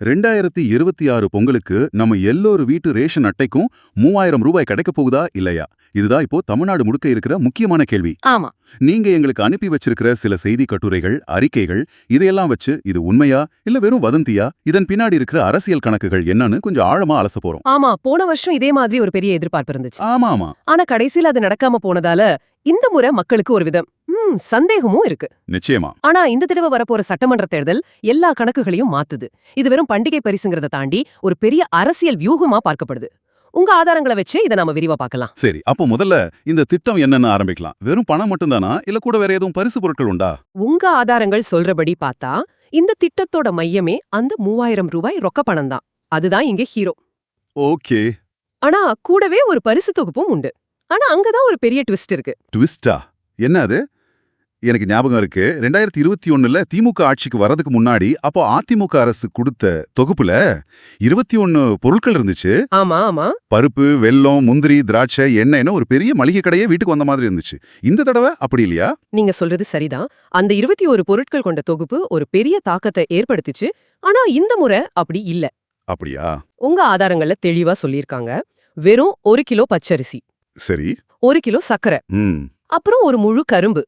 ரெண்டாயிரத்தி இருபத்தி ஆறு பொங்கலுக்கு நம்ம எல்லோரு வீட்டு ரேஷன் அட்டைக்கும் மூவாயிரம் ரூபாய் கிடைக்க போகுதா இல்லையா? இதுதான் இப்போ தமிழ்நாடு முழுக்க இருக்கிற முக்கியமான கேள்வி. ஆமா. நீங்க எங்களுக்கு அனுப்பி வச்சிருக்கிற சில செய்தி கட்டுரைகள் அறிக்கைகள் இதையெல்லாம் வச்சு இது உண்மையா இல்ல வெறும் வதந்தியா? இதன் பின்னாடி இருக்கிற அரசியல் கணக்குகள் என்னன்னு கொஞ்சம் ஆழமா அலச போறோம். ஆமா போன வருஷம் இதே மாதிரி ஒரு பெரிய எதிர்பார்ப்பு இருந்துச்சு. ஆமா ஆமா ஆனா கடைசியில அது நடக்காம போனதால இந்த முறை மக்களுக்கு ஒரு விதம். சந்தேகமும் இருக்கு. நிச்சயமா. ஆனா இந்த தடவை வரப்போற சட்டமன்ற தேர்தல் எல்லா கணக்குகளையும் மாத்துது. இது வெறும் பண்டிகை பரிசுங்கிறத தாண்டி ஒரு பெரிய அரசியல் வியூகமா பார்க்கப்படுது. உங்க ஆதாரங்களை வச்சு இதை நாம விரிவா பார்க்கலாம். சரி அப்போ முதல்ல இந்த திட்டம் என்னன்னு ஆரம்பிக்கலாம். வெறும் பணம் மட்டும்தானா? இல்ல கூட வேற எதுவும் பரிசு பொருட்கள் உண்டா? உங்க ஆதாரங்கள் சொல்றபடி பார்த்தா இந்த திட்டத்தோட மையமே அந்த மூவாயிரம் ரூபாய் ரொக்க பணம் தான் அதுதான் இங்க ஹீரோ. ஓகே. ஆனா கூடவே ஒரு பரிசு தொகுப்பும் உண்டு. ஆனா அங்கதான் ஒரு பெரிய ட்விஸ்ட் இருக்கு. ட்விஸ்டா? என்ன அது? எனக்கு ஞாபகம் இருக்கு. ரெண்டாயிரத்தி இருபத்தி ஒண்ணுல திமுக ஆட்சிக்கு வரதுக்கு முன்னாடி அப்போ அதிமுக அரசு கொடுத்த தொகுப்புல இருபத்தி ஒன்னு பொருட்கள் இருந்துச்சு. ஆமா ஆமா. பருப்பு வெல்லம் முந்திரி திராட்சை எண்ணெய்னு ஒரு பெரிய மளிகை கடையே வீட்டுக்கு வந்த மாதிரி இருந்துச்சு. இந்த தடவை அப்படி இல்லையா? நீங்க சொல்றது சரிதான். அந்த இருபத்தி ஒரு பொருட்கள் கொண்ட தொகுப்பு ஒரு பெரிய தாக்கத்தை ஏற்படுத்திச்சு. ஆனா இந்த முறை அப்படி இல்ல. அப்படியா? உங்க ஆதாரங்கள்ல தெளிவா சொல்லியிருக்காங்க. வெறும் ஒரு கிலோ பச்சரிசி. சரி. ஒரு கிலோ சக்கரை. ம். அப்புறம் ஒரு முழு கரும்பு.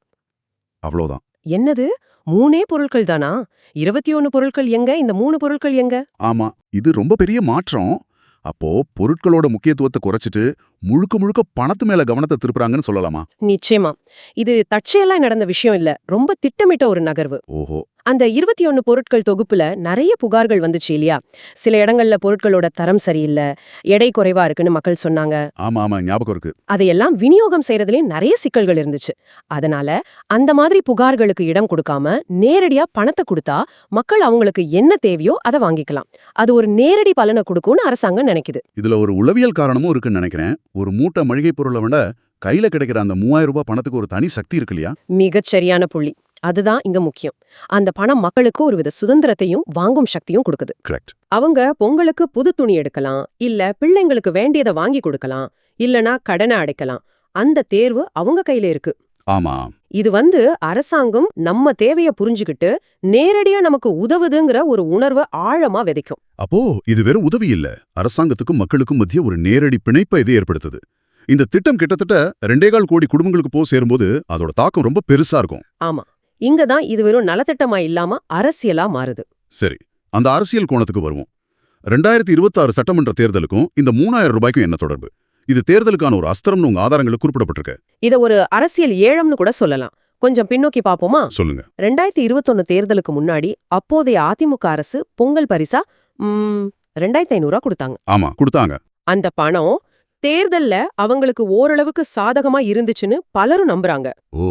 அவ்வளவுதான். என்னது? மூணே பொருட்கள் தானா? இருபத்தி ஒன்னு பொருட்கள் எங்க? இந்த மூணு பொருட்கள் எங்க? ஆமா இது ரொம்ப பெரிய மாற்றம். அப்போ பொருட்களோட முக்கியத்துவத்தை குறைச்சிட்டு முழுக்க முழுக்க பணத்து மேல கவனத்தை திருப்புறாங்கன்னு சொல்லலாமா? நிச்சயமா. இது தற்செயலா நடந்த விஷயம் இல்ல. ரொம்ப திட்டமிட்ட ஒரு நகர்வு. ஓஹோ. அந்த இருபத்தி ஒன்னு பொருட்கள் தொகுப்புல நிறைய புகார்கள் வந்துச்சு இல்லையா? சில இடங்கள்ல பொருட்களோட தரம் சரியில்லை எடை குறைவா இருக்குன்னு மக்கள் சொன்னாங்க. ஆமா ஆமா ஞாபகம் இருக்கு. அதையெல்லாம் விநியோகம் செய்யறதுலயும் நிறைய சிக்கல்கள் இருந்துச்சு. அதனால அந்த மாதிரி புகார்களுக்கு இடம் கொடுக்காம நேரடியா பணத்தை கொடுத்தா மக்கள் அவங்களுக்கு என்ன தேவையோ அதை வாங்கிக்கலாம். அது ஒரு நேரடி பலனை கொடுக்கும்னு அரசாங்கம் நினைக்குது. இதுல ஒரு உளவியல் காரணமும் இருக்குன்னு நினைக்கிறேன். ஒரு மூட்டை மளிகை பொருளை விட கையில கிடைக்கிற அந்த மூவாயிரம் ரூபாய் பணத்துக்கு ஒரு தனி சக்தி இருக்கு இல்லையா? மிகச் சரியான புள்ளி. அதுதான் இங்க முக்கியம். அந்த பணம் மக்களுக்கு ஒருவித சுதந்திரத்தையும் வாங்கும் சக்தியும் கொடுக்குது. அவங்க பொங்கலுக்கு புது துணி எடுக்கலாம் இல்ல பிள்ளைங்களுக்கு வேண்டியதை வாங்கி கொடுக்கலாம் இல்லனா கடனை அடைக்கலாம். அந்த தேர்வு அவங்க கையில இருக்கு. ஆமா. இது வந்து அரசாங்கம் நம்ம தேவைய புரிஞ்சுகிட்டு நேரடியா நமக்கு உதவுதுங்கிற ஒரு உணர்வை ஆழமா விதைக்கும். அப்போ இது வெறும் உதவி இல்ல. அரசாங்கத்துக்கும் மக்களுக்கும் மத்திய ஒரு நேரடி பிணைப்பை இது ஏற்படுத்துது. இந்த திட்டம் கிட்டத்தட்ட ரெண்டேகால் கோடி குடும்பங்களுக்கு போய் சேரும்போது அதோட தாக்கம் ரொம்ப பெருசா இருக்கும். ஆமா. இங்க தான் இது வெறும் நலத்திட்டமா இல்லாம அரசியலா மாறுது. சரி அந்த அரசியல் கோணத்துக்கு வருவோம். ரெண்டாயிரத்தி இருபத்தாறு சட்டமன்ற தேர்தலுக்கும் இந்த மூணாயிரம் ரூபாய்க்கும் என்ன தொடர்பு? இது தேர்தலுக்கான ஒரு அஸ்திரம்னு உங்க ஆதாரங்களில் குறிப்பிடப்பட்டிருக்கு. இத ஒரு அரசியல் ஏழம்னு கூட சொல்லலாம். கொஞ்சம் பின்னோக்கி பாப்போமா? சொல்லுங்க. ரெண்டாயிரத்தி இருபத்தொன்னு தேர்தலுக்கு முன்னாடி அப்போதைய அதிமுக அரசு பொங்கல் பரிசா ம் ரெண்டாயிரத்தி ஐநூறுவா கொடுத்தாங்க. ஆமா கொடுத்தாங்க. அந்த பணம் தேர்தல்ல அவங்களுக்கு ஓரளவுக்கு சாதகமா இருந்துச்சுன்னு பலரும் நம்புறாங்க. ஓ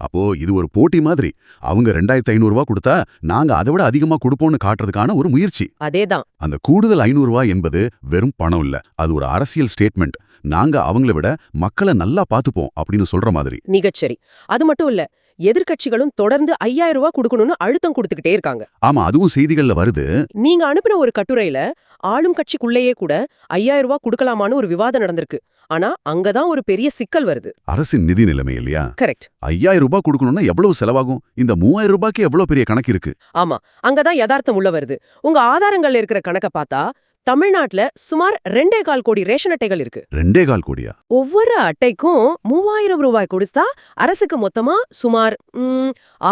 அப்போ இது ஒரு போட்டி மாதிரி. அவங்க ரெண்டாயிரத்தி ஐநூறு ரூபாய் கொடுத்தா நாங்க அதை விட அதிகமா கொடுப்போம்னு காட்டுறதுக்கான ஒரு முயற்சி. அதேதான். அந்த கூடுதல் ஐநூறு ரூபாய் என்பது வெறும் பணம் இல்ல. அது ஒரு அரசியல் ஸ்டேட்மெண்ட். நாங்க அவங்கள விட மக்களை நல்லா பாத்துப்போம் அப்படின்னு சொல்ற மாதிரி. மிகச்சரி அது மட்டும் இல்ல எதிர்க்கட்சிகளும் தொடர்ந்து ஐயாயிரம் ரூபாய் கொடுக்கணும்னு அழுத்தம் கொடுத்துக்கிட்டே இருக்காங்க. ஆமா அதுவும் செய்திகள்ல வருது. நீங்க அனுப்பின ஒரு கட்டுரையில ஆளும் கட்சிக்குள்ளேயே கூட ஐயாயிரம் ரூபாய் கொடுக்கலாமான்னு ஒரு விவாதம் நடந்திருக்கு. ஆனா அங்கதான் ஒரு பெரிய சிக்கல் வருது. அரசின் நிதி நிலைமை இல்லையா? கரெக்ட் ஐயாயிரம் ரூபாய் கொடுக்கணும்னா எவ்வளவு செலவாகும்? இந்த மூவாயிரம் ரூபாய்க்கு எவ்வளவு பெரிய கணக்கு இருக்கு? ஆமா அங்கதான் யதார்த்தம் உள்ள வருது. உங்க ஆதாரங்கள்ல இருக்கிற கணக்க பார்த்தா தமிழ்நாட்டுல சுமார் ரெண்டே கால் கோடி ரேஷன் அட்டைகள் இருக்கு. ரெண்டே கால் கோடியா? ஒவ்வொரு அட்டைக்கும் மூவாயிரம் ரூபாய் கொடுத்தா அரசுக்கு மொத்தமா சுமார்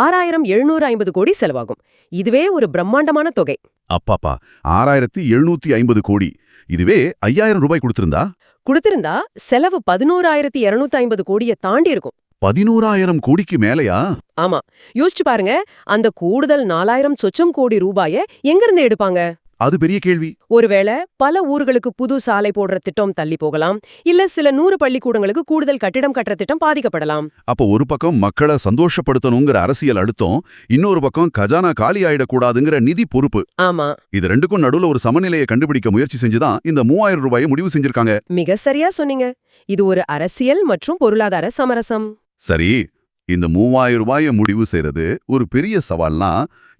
ஆறாயிரம் எழுநூறு ஐம்பது கோடி செலவாகும். இதுவே ஒரு பிரம்மாண்டமான தொகை. அப்பாப்பா ஆறாயிரத்தி எழுநூத்தி ஐம்பது கோடி. இதுவே ஐயாயிரம் ரூபாய் கொடுத்திருந்தா? கொடுத்திருந்தா செலவு பதினோராயிரத்தி இருநூத்தி ஐம்பது கோடியை தாண்டி இருக்கும். பதினோராயிரம் கோடிக்கு மேலையா? ஆமா. யோசிச்சு பாருங்க அந்த கூடுதல் நாலாயிரம் சொச்சம் கோடி ரூபாய எங்கிருந்து எடுப்பாங்க? அது பெரிய கேள்வி. ஒருவேளை பல ஊர்களுக்கு புது சாலை போடுற திட்டம் தள்ளி போகலாம் இல்ல சில நூறு பள்ளிக்கூடங்களுக்கு கூடுதல் கட்டிடம் கட்டுற திட்டம் பாதிக்கப்படலாம். அப்போ ஒரு பக்கம் மக்களை சந்தோஷப்படுத்தணுங்கிற அரசியல் அழுத்தம் இன்னொரு பக்கம் கஜானா காலி ஆயிடக்கூடாதுங்கிற நிதி பொறுப்பு. ஆமா. இது ரெண்டுக்கும் நடுவுல ஒரு சமநிலையை கண்டுபிடிக்க முயற்சி செஞ்சுதான் இந்த மூவாயிரம் ரூபாயை முடிவு செஞ்சிருக்காங்க. மிக சரியா சொன்னீங்க. இது ஒரு அரசியல் மற்றும் பொருளாதார சமரசம். சரி இந்த மூவாயிரம் ரூபாயை முடிவு செய்யறது ஒரு பெரிய சவால்னா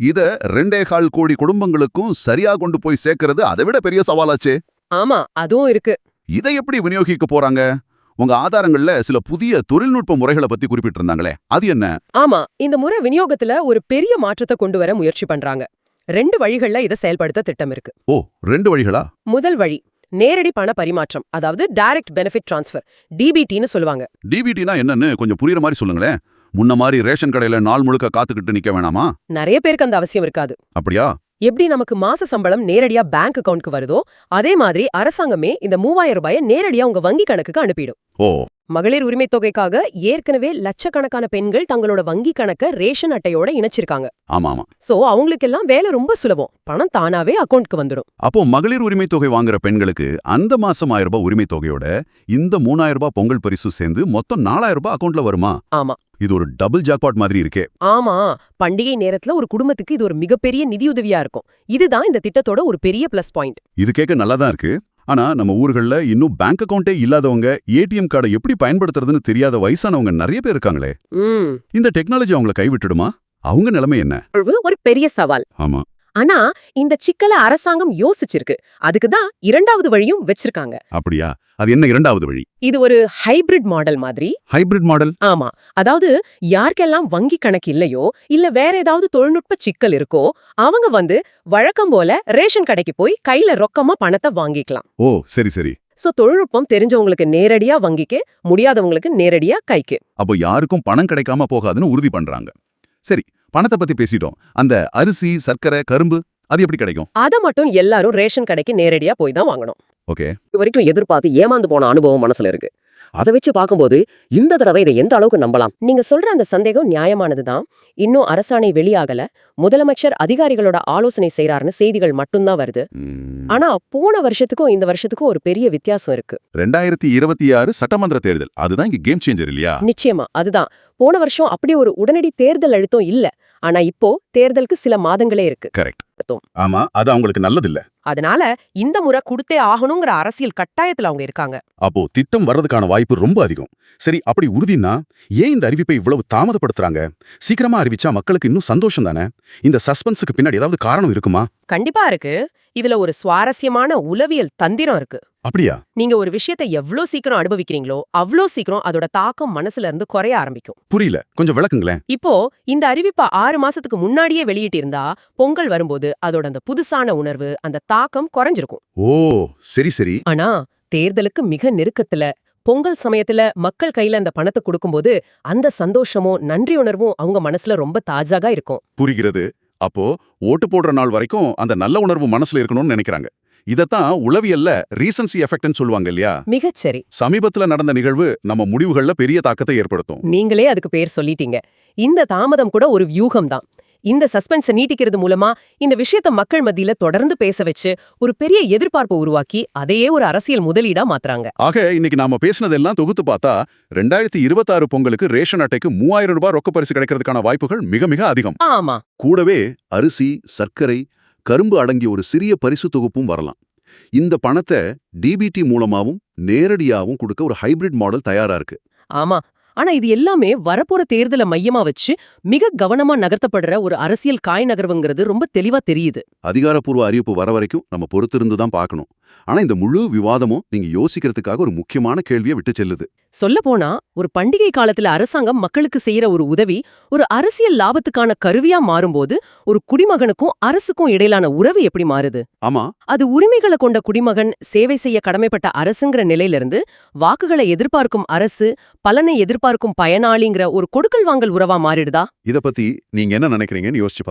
இத ரெண்டே கால் கோடி குடும்பங்களுக்கும் சரியா கொண்டு போய் சேர்க்கறது அதை விட பெரிய சவாலாச்சே. ஆமா அதுவும் இருக்கு. இதை எப்படி விநியோகிக்க போறாங்க? உங்க ஆதாரங்கள்ல சில புதிய தொழில்நுட்ப முறைகளை பத்தி குறிப்பிட்டிருந்தாங்களே அது என்ன? ஆமா இந்த முறை விநியோகத்துல ஒரு பெரிய மாற்றத்தை கொண்டு வர முயற்சி பண்றாங்க. ரெண்டு வழிகள்ல இதை செயல்படுத்த திட்டம் இருக்கு. ஓ ரெண்டு வழிகளா? முதல் வழி நேரடி பண பரிமாற்றம் அதாவது டைரக்ட் பெனிஃபிட் டிரான்ஸ்ஃபர் டிபிடின்னு சொல்லுவாங்க. டிபிடினா என்னன்னு கொஞ்சம் புரியுற மாதிரி சொல்லுங்களேன். முன்ன மாதிரி ரேஷன் கடையில நாள் முழுக்க காத்துக்கிட்டு நிக்க வேணாமா? நிறைய பேருக்கு அந்த அவசியம் இருக்காது. அப்படியா? எப்படி நமக்கு மாச சம்பளம் நேரடியா பேங்க் அக்கவுண்ட்க்கு வருதோ அதே மாதிரி அரசாங்கமே இந்த மூவாயிரம் ரூபாயை நேரடியா உங்க வங்கி கணக்குக்கு அனுப்பிடும். ஓ. மகளிர் உரிமைத் தொகைக்காக ஏற்கனவே லட்சக்கணக்கான பெண்கள் தங்களோட வங்கி கணக்க ரேஷன் அட்டையோட இணைச்சிருக்காங்க. ஆமா ஆமா சோ அவங்களுக்கெல்லாம் வேலை ரொம்ப சுலபம். பணம் தானாவே அக்கவுண்ட்க்கு வந்துடும். அப்போ மகளிர் உரிமை தொகை வாங்குற பெண்களுக்கு அந்த மாசம் ஆயிரம் ரூபாய் உரிமை தொகையோட இந்த மூணாயிரம் ரூபாய் பொங்கல் பரிசு சேர்ந்து மொத்தம் நாலாயிரம் ரூபாய் அக்கவுண்ட்ல வருமா? ஆமா. இது ஒரு டபுள் ஜாக்பாட் மாதிரி இருக்கே. ஆமா பண்டிகை நேரத்துல ஒரு குடும்பத்துக்கு இது ஒரு மிகப்பெரிய நிதியுதவியா இருக்கும். இதுதான் இந்த திட்டத்தோட ஒரு பெரிய பிளஸ் பாயிண்ட் இது கேட்க நல்லா தான் இருக்கு. ஆனா நம்ம ஊர்கள்ல இன்னும் பேங்க் அக்கவுண்டே இல்லாதவங்க ஏடிஎம் கார்டை எப்படி பயன்படுத்துறதுன்னு தெரியாத வயசானவங்க நிறைய பேர் இருக்காங்களே. இந்த டெக்னாலஜி அவங்கள கைவிட்டுடுமா? அவங்க நிலைமை என்ன? ஒரு பெரிய சவால். ஆமா. ஆனா இந்த சிக்கலை அரசாங்கம் யோசிச்சிருக்கு. அதுக்கு தான் இரண்டாவது வழியும் வச்சிருக்காங்க. அப்படியா? அது என்ன இரண்டாவது வழி? இது ஒரு ஹைபிரிட் மாடல் மாதிரி. Hybrid model? ஆமா. அதாவது யாருக்கெல்லாம் வங்கி கணக்கு இல்லையோ இல்ல வேற ஏதாவது தொழில்நுட்ப சிக்கல் இருக்கோ அவங்க வந்து வழக்கம் போல ரேஷன் கடைக்கு போய் கையில ரொக்கமா பணத்தை வாங்கிக்கலாம். ஓ சரி சரி. சோ தொழில்நுட்பம் தெரிஞ்சவங்களுக்கு நேரடியா வங்கிக்கு முடியாதவங்களுக்கு நேரடியா கைக்கு. அப்போ யாருக்கும் பணம் கிடைக்காம போகாதுன்னு உறுதி பண்றாங்க. சரி பணத்தை பத்தி பேசிட்டோம். அந்த அரிசி சர்க்கரை கரும்பு அது எப்படி கிடைக்கும்? அத மட்டும் எல்லாரும் ரேஷன் கடைக்கு நேரடியா போய் தான் வாங்கணும். ஓகே. இது வரைக்கும் எதிர்பார்த்து ஏமாந்து போன அனுபவம் மனசுல இருக்கு. அதை வச்சு பார்க்கும்போது இந்த தடவை இதை எந்த அளவுக்கு நம்பலாம்? நீங்க சொல்ற அந்த சந்தேகம் நியாயமானதுதான். இன்னும் அரசாணை வெளியாகல. முதலமைச்சர் அதிகாரிகளோட ஆலோசனை செய்றாருன்னு செய்திகள் மட்டும்தான் வருது. ஆனா போன வருஷத்துக்கும் இந்த வருஷத்துக்கும் ஒரு பெரிய வித்தியாசம் இருக்கு. ரெண்டாயிரத்தி இருபத்தி ஆறு சட்டமன்ற தேர்தல். அதுதான் இங்க கேம் சேஞ்சர் இல்லையா? நிச்சயமா அதுதான். போன வருஷம் அப்படி ஒரு உடனடி தேர்தல் அழுத்தம் இல்ல. ஆனா இப்போ தேர்தலுக்கு சில மாதங்களே இருக்கு. கரெக்ட் ஆமா அது அவங்களுக்கு நல்லது இல்ல அதனால இந்த முறை கொடுத்தே ஆகணுங்கிற அரசியல் கட்டாயத்துல அவங்க இருக்காங்க. அப்போ திட்டம் வர்றதுக்கான வாய்ப்பு ரொம்ப அதிகம். சரி அப்படி உறுதினா ஏன் இந்த அறிவிப்பை இவ்வளவு தாமதப்படுத்துறாங்க? சீக்கிரமா அறிவிச்சா மக்களுக்கு இன்னும் சந்தோஷம் தானே? இந்த சஸ்பென்ஸுக்கு பின்னாடி ஏதாவது காரணம் இருக்குமா? கண்டிப்பா இருக்கு. இதுல ஒரு சுவாரஸ்யமான உளவியல் தந்திரம் இருக்கு. அப்படியா? நீங்க ஒரு விஷயத்தை எவ்ளோ சீக்கிரம் அனுபவிக்கிறீங்களோ அவ்ளோ சீக்கிரம் அதோட தாக்கம் மனசுல இருந்து குறைய ஆரம்பிக்கும். புரியல. கொஞ்சம் விளக்குங்களேன். இப்போ இந்த அறிவிப்பை ஆறு மாசத்துக்கு முன்னாடியே வெளியிட்டிருந்தா பொங்கல் வரும்போது அதோட அந்த புதுசான உணர்வு அந்த தாக்கம் குறைஞ்சிருக்கும். ஓ சரி சரி. ஆனா தேர்தலுக்கு மிக நெருக்கத்துல பொங்கல் சமயத்துல மக்கள் கையில அந்த பணத்தை கொடுக்கும்போது அந்த சந்தோஷமும் நன்றி உணர்வும் அவங்க மனசுல ரொம்ப தாஜாகா இருக்கும். புரிகிறது. அப்போ ஓட்டு போடுற நாள் வரைக்கும் அந்த நல்ல உணர்வு மனசுல இருக்கணும்னு நினைக்கிறாங்க. இதத்தான் உளவியல்ல ரீசன்சி எஃபெக்ட்னு சொல்லுவாங்க இல்லையா? மிகச்சரி. சமீபத்துல நடந்த நிகழ்வு நம்ம முடிவுகள்ல பெரிய தாக்கத்தை ஏற்படுத்தும். நீங்களே அதுக்கு பேர் சொல்லிட்டீங்க. இந்த தாமதம் கூட ஒரு வியூகம் தான் இந்த சஸ்பென்ஸை நீட்டிக்கிறது மூலமா இந்த விஷயத்த மக்கள் மத்தியில தொடர்ந்து பேச வச்சு ஒரு பெரிய எதிர்பார்ப்பை உருவாக்கி அதையே ஒரு அரசியல் முதலீடா மாத்துறாங்க. ஆக இன்னைக்கு நாம பேசினதெல்லாம் தொகுத்து பார்த்தா ரெண்டாயிரத்தி இருபத்தாறு பொங்கலுக்கு ரேஷன் அட்டைக்கு மூவாயிரம் ரூபாய் ரொக்க பரிசு கிடைக்கிறதுக்கான வாய்ப்புகள் மிக மிக அதிகம். ஆமா. கூடவே அரிசி சர்க்கரை கரும்பு அடங்கிய ஒரு சிறிய பரிசு தொகுப்பும் வரலாம். இந்த பணத்தை டிபிடி மூலமாவும் நேரடியாவும் கொடுக்க ஒரு ஹைபிரிட் மாடல் தயாரா இருக்கு. ஆமா. ஆனா இது எல்லாமே வரப்போற தேர்தலை மையமா வச்சு மிக கவனமா நகர்த்தப்படுற ஒரு அரசியல் காய் நகர்வுங்கிறது ரொம்ப தெளிவா தெரியுது. அதிகாரப்பூர்வ அறிவிப்பு வர வரைக்கும் நம்ம பொறுத்திருந்து தான் பார்க்கணும். ஆனா இந்த முழு விவாதமும் நீங்க யோசிக்கிறதுக்காக ஒரு முக்கியமான கேள்வியை விட்டு செல்லுது. சொல்ல போனா ஒரு பண்டிகை காலத்துல அரசாங்கம் மக்களுக்கு செய்யற ஒரு உதவி ஒரு அரசியல் லாபத்துக்கான கருவியா மாறும்போது ஒரு குடிமகனுக்கும் அரசுக்கும் இடையிலான உறவு எப்படி மாறுது? ஆமா. அது உரிமைகளை கொண்ட குடிமகன் சேவை செய்ய கடமைப்பட்ட அரசுங்கிற நிலையிலிருந்து வாக்குகளை எதிர்பார்க்கும் அரசு பலனை எதிர்பார்க்கும் பயனாளிங்கிற ஒரு கொடுக்கல் வாங்கல் உறவா மாறிடுதா? இத பத்தி நீங்க என்ன நினைக்கிறீங்கன்னு யோசிச்சு